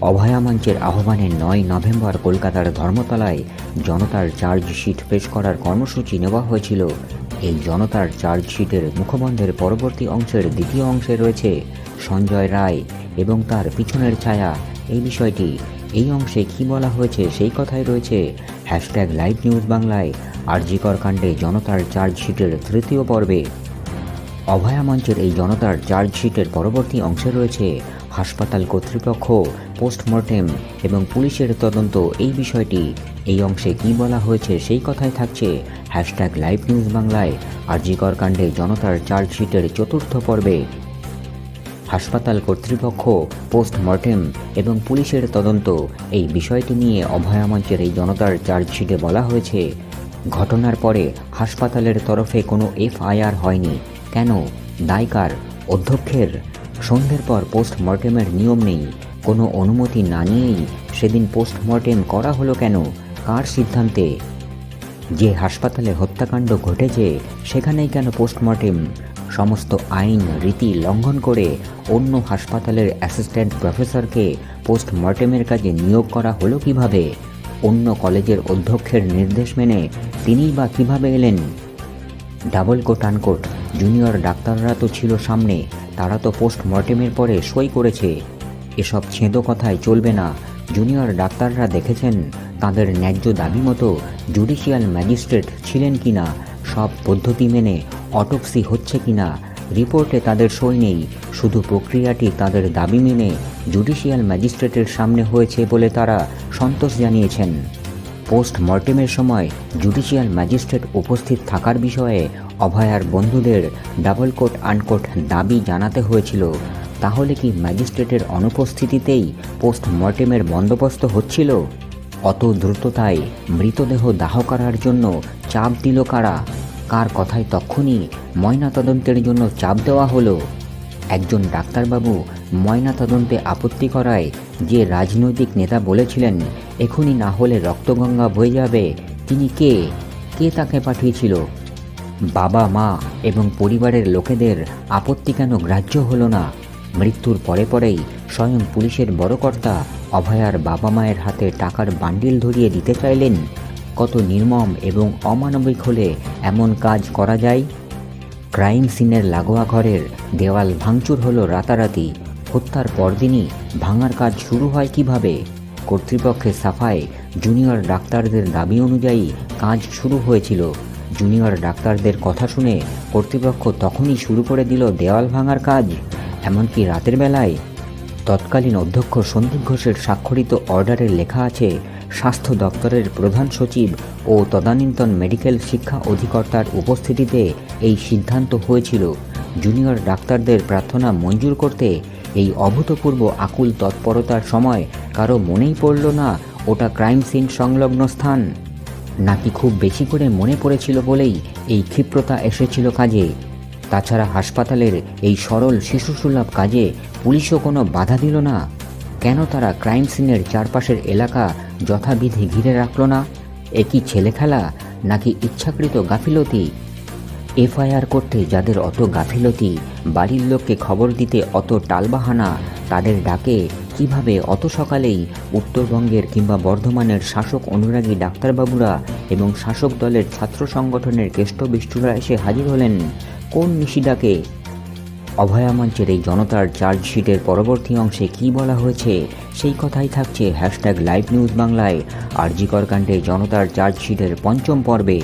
অভয়া মঞ্চের আহ্বানে নয় নভেম্বর কলকাতার ধর্মতলায় জনতার চার্জশিট পেশ করার কর্মসূচি নেওয়া হয়েছিল। এই জনতার চার্জশিটের মুখবন্ধের পরবর্তী অংশের দ্বিতীয় অংশে রয়েছে সঞ্জয় রায় এবং তার পিছনের ছায়া। এই বিষয়টি, এই অংশে কি বলা হয়েছে সেই কথাই রয়েছে। হ্যাশট্যাগ লাইভ নিউজ বাংলায় আরজিকর কাণ্ডে জনতার চার্জশিটের তৃতীয় পর্বে। অভয়া মঞ্চের এই জনতার চার্জশিটের পরবর্তী অংশে রয়েছে হাসপাতাল কর্তৃপক্ষ, পোস্টমর্টেম এবং পুলিশের তদন্ত এই বিষয়টি, এই অংশে কি বলা হয়েছে সেই কথাই থাকছে। হ্যাশট্যাগ লাইভ নিউজ বাংলায়, আরজিকর কাণ্ডে জনতার চার্জশিটের চতুর্থ পর্বে। হাসপাতাল কর্তৃপক্ষ, পোস্টমর্টেম এবং পুলিশের তদন্ত, এই বিষয়টি নিয়ে অভয়া মঞ্চের এই জনতার চার্জশিটে বলা হয়েছে। ঘটনার পরে হাসপাতালের তরফে কোনো এফআইআর হয়নি। কেন? দায়কার, অধ্যক্ষের সন্ধ্যের পর পোস্টমর্টেমের নিয়ম নেই। কোনো অনুমতি না নিয়েই সেদিন পোস্টমর্টেম করা হলো কেন? কার সিদ্ধান্তে? যে হাসপাতালে হত্যাকাণ্ড ঘটেছে, সেখানেই কেন পোস্টমর্টেম সমস্ত আইন, রীতি লঙ্ঘন করে অন্য হাসপাতালের অ্যাসিস্ট্যান্ট প্রফেসরকে পোস্টমর্টেমের কাজে নিয়োগ করা হলো কীভাবে? অন্য কলেজের অধ্যক্ষের নির্দেশ মেনে তিনিই বা কীভাবে এলেন? ডাবল কোট আনকোট, জুনিয়র ডাক্তাররা তো ছিল সামনে তারা তো পোস্টমর্টেমের পরে সই করেছে। এসব ছেঁদো কথায় চলবে না। জুনিয়র ডাক্তাররা দেখেছেন তাদের ন্যায্য দাবি মতো জুডিশিয়াল ম্যাজিস্ট্রেট ছিলেন কি না, সব পদ্ধতি মেনে অটপসি হচ্ছে কি না, রিপোর্টে তাদের সই নেই। শুধু প্রক্রিয়াটি তাদের দাবি মেনে জুডিশিয়াল ম্যাজিস্ট্রেটের সামনে হয়েছে বলে তারা সন্তোষ জানিয়েছেন। পোস্টমর্টেমের সময় জুডিশিয়াল ম্যাজিস্ট্রেট উপস্থিত থাকার বিষয়ে অভয়ার বন্ধুদের ডাবল কোট আনকোট দাবি জানাতে হয়েছিল। তাহলে কি ম্যাজিস্ট্রেটের অনুপস্থিতিতেই পোস্টমর্টেমের বন্দোবস্ত হচ্ছিল? অত দ্রুততায় মৃতদেহ দাহ করার জন্য চাপ দিল কারা? কার কথায় তক্ষুনি ময়নাতদন্তের জন্য চাপ দেওয়া হলো? একজন ডাক্তারবাবু ময়না তদন্তে আপত্তি করায় যে রাজনৈতিক নেতা বলেছিলেন, এখনই না হলে রক্তগঙ্গা বয়ে যাবে। তিনি কে? কে তাকে পাঠিয়েছিল? বাবা, মা এবং পরিবারের লোকেদের আপত্তি কেন গ্রাহ্য হলো না? মৃত্যুর পরে পরেই স্বয়ং পুলিশের বড় কর্তা অভয়ার বাবা মায়ের হাতে টাকার বান্ডিল ধরিয়ে দিতে চাইলেন। কত নির্মম এবং অমানবিক হলে এমন কাজ করা যায়? ক্রাইম সিনের লাগোয়া ঘরের দেওয়াল ভাঙচুর হলো রাতারাতি। হত্যার পরদিনই ভাঙার কাজ শুরু হয় কীভাবে? কর্তৃপক্ষের সাফায় জুনিয়র ডাক্তারদের দাবি অনুযায়ী কাজ শুরু হয়েছিল। জুনিয়র ডাক্তারদের কথা শুনে কর্তৃপক্ষ তখনই শুরু করে দিল দেওয়াল ভাঙার কাজ, এমনকি রাতের বেলায়। তৎকালীন অধ্যক্ষ সন্দীপ ঘোষের স্বাক্ষরিত অর্ডারে লেখা আছে, স্বাস্থ্য দপ্তরের প্রধান সচিব ও তদানীন্তন মেডিকেল শিক্ষা অধিকর্তার উপস্থিতিতে এই সিদ্ধান্ত হয়েছিল। জুনিয়র ডাক্তারদের প্রার্থনা মঞ্জুর করতে এই অভূতপূর্ব আকুল তৎপরতার সময় কারও মনেই পড়ল না ওটা ক্রাইম সিন সংলগ্ন স্থান। নাকি খুব বেশি করে মনে পড়েছিল বলেই এই ক্ষিপ্রতা এসেছিল কাজে। তাছাড়া হাসপাতালের এই সরল শিশুসুলভ কাজে পুলিশও কোনো বাধা দিল না। কেন তারা ক্রাইম সিনের চারপাশের এলাকা যথাবিধি ঘিরে রাখল না? এ কি ছেলে খেলা নাকি ইচ্ছাকৃত গাফিলতি? এফআইআর করতে যাদের অত গাফিলতি, বাড়ির লোককে খবর দিতে অত টালবাহানা, তাদের ডাকে কীভাবে অত সকালেই উত্তরবঙ্গের কিংবা বর্ধমানের শাসক অনুরাগী ডাক্তারবাবুরা এবং শাসক দলের ছাত্র সংগঠনের কেষ্টবিষ্টুরা এসে হাজির হলেন? কোন নিশিডাকে অভয়া মঞ্চের এই জনতার চার্জশিটের পরবর্তী অংশে কি বলা হয়েছে? সেই কথাই থাকছে হ্যাশট্যাগ লাইভ নিউজ বাংলায়। আর আরজিকর কাণ্ডে জনতার চার্জশিটের পঞ্চম পর্বে।